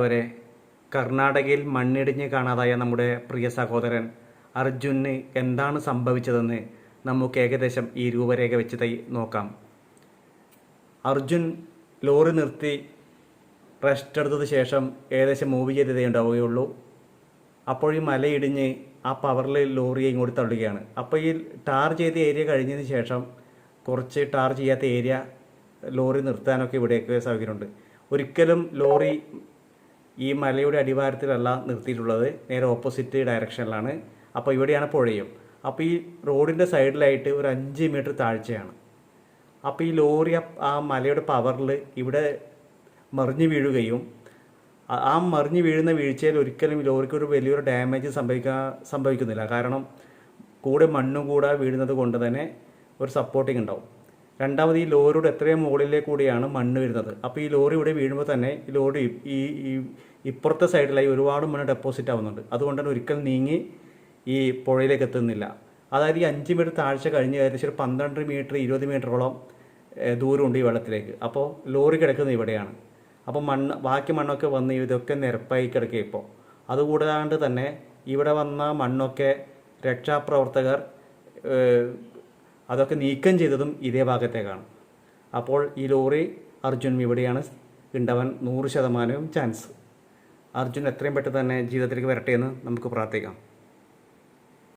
വരെ കർണാടകയിൽ മണ്ണിടിഞ്ഞ് കാണാതായ നമ്മുടെ പ്രിയ സഹോദരൻ അർജുന് എന്താണ് സംഭവിച്ചതെന്ന് നമുക്ക് ഏകദേശം ഈ രൂപരേഖ വെച്ച് തൈ നോക്കാം. അർജുൻ ലോറി നിർത്തി റെസ്റ്റ് എടുത്തത് ശേഷം ഏകദേശം മൂവ് ചെയ്തതേ ഉണ്ടാവുകയുള്ളൂ. അപ്പോൾ ഈ മലയിടിഞ്ഞ് ആ പവറിൽ ലോറിയെ ഇങ്ങോട്ട് തള്ളുകയാണ്. അപ്പോൾ ഈ ടാർ ചെയ്ത ഏരിയ കഴിഞ്ഞതിന് ശേഷം കുറച്ച് ടാർ ചെയ്യാത്ത ഏരിയ ലോറി നിർത്താനൊക്കെ ഇവിടെയൊക്കെ സൗകര്യമുണ്ട്. ഒരിക്കലും ലോറി ഈ മലയുടെ അടിവാരത്തിലല്ല നിർത്തിയിട്ടുള്ളത്. നേരെ ഓപ്പോസിറ്റ് ഡയറക്ഷനിലാണ് അപ്പോൾ ഇവിടെയാണ് പുഴയും. അപ്പോൾ ഈ റോഡിന്റെ സൈഡിലായിട്ട് ഒരു അഞ്ച് മീറ്റർ താഴ്ചയാണ്. അപ്പോൾ ഈ ലോറി ആ- മലയുടെ പവറിൽ ഇവിടെ മറിഞ്ഞു വീഴുകയും ആ- മറിഞ്ഞു വീഴുന്ന വീഴ്ചയിൽ ഒരിക്കലും ലോറിക്ക് ഒരു വലിയൊരു ഡാമേജ് സംഭവിക്കാൻ സംഭവിക്കുന്നില്ല. കാരണം കൂടെ മണ്ണും കൂടെ വീഴുന്നത് കൊണ്ട് തന്നെ ഒരു സപ്പോർട്ടിങ് ഉണ്ടാവും. രണ്ടാമത് ഈ ലോറിയുടെ എത്രയും മുകളിലേക്ക് കൂടിയാണ് മണ്ണ് വരുന്നത്. അപ്പോൾ ഈ ലോറി ഇവിടെ വീഴുമ്പോൾ തന്നെ ഈ ലോറി ഈ ഈ ഇപ്പുറത്തെ സൈഡിലായി ഒരുപാട് മണ്ണ് ഡെപ്പോസിറ്റ് ആവുന്നുണ്ട്. അതുകൊണ്ട് തന്നെ ഒരിക്കലും നീങ്ങി ഈ പുഴയിലേക്ക് എത്തുന്നില്ല. അതായത് ഈ അഞ്ച് മീറ്റർ താഴ്ച കഴിഞ്ഞ് ഏകദേശം ഒരു പന്ത്രണ്ട് മീറ്റർ ഇരുപത് മീറ്ററോളം ദൂരമുണ്ട് ഈ വെള്ളത്തിലേക്ക്. അപ്പോൾ ലോറി കിടക്കുന്നത് ഇവിടെയാണ്. അപ്പോൾ മണ്ണ് ബാക്കി മണ്ണൊക്കെ വന്ന് ഇതൊക്കെ നിരപ്പായി കിടക്കുക ഇപ്പോൾ അതുകൂടാണ്ട് തന്നെ ഇവിടെ വന്ന മണ്ണൊക്കെ രക്ഷാപ്രവർത്തകർ അതൊക്കെ നീക്കം ചെയ്തതും ഇതേ ഭാഗത്തേക്കാണ് അപ്പോൾ ഈ ലോറി അർജുൻ ഇവിടെയാണ് ഉണ്ടാവാൻ നൂറ് ശതമാനവും ചാൻസ് അർജുൻ എത്രയും പെട്ടെന്ന് തന്നെ ജീവിതത്തിലേക്ക് വരട്ടെ എന്ന് നമുക്ക് പ്രാർത്ഥിക്കാം.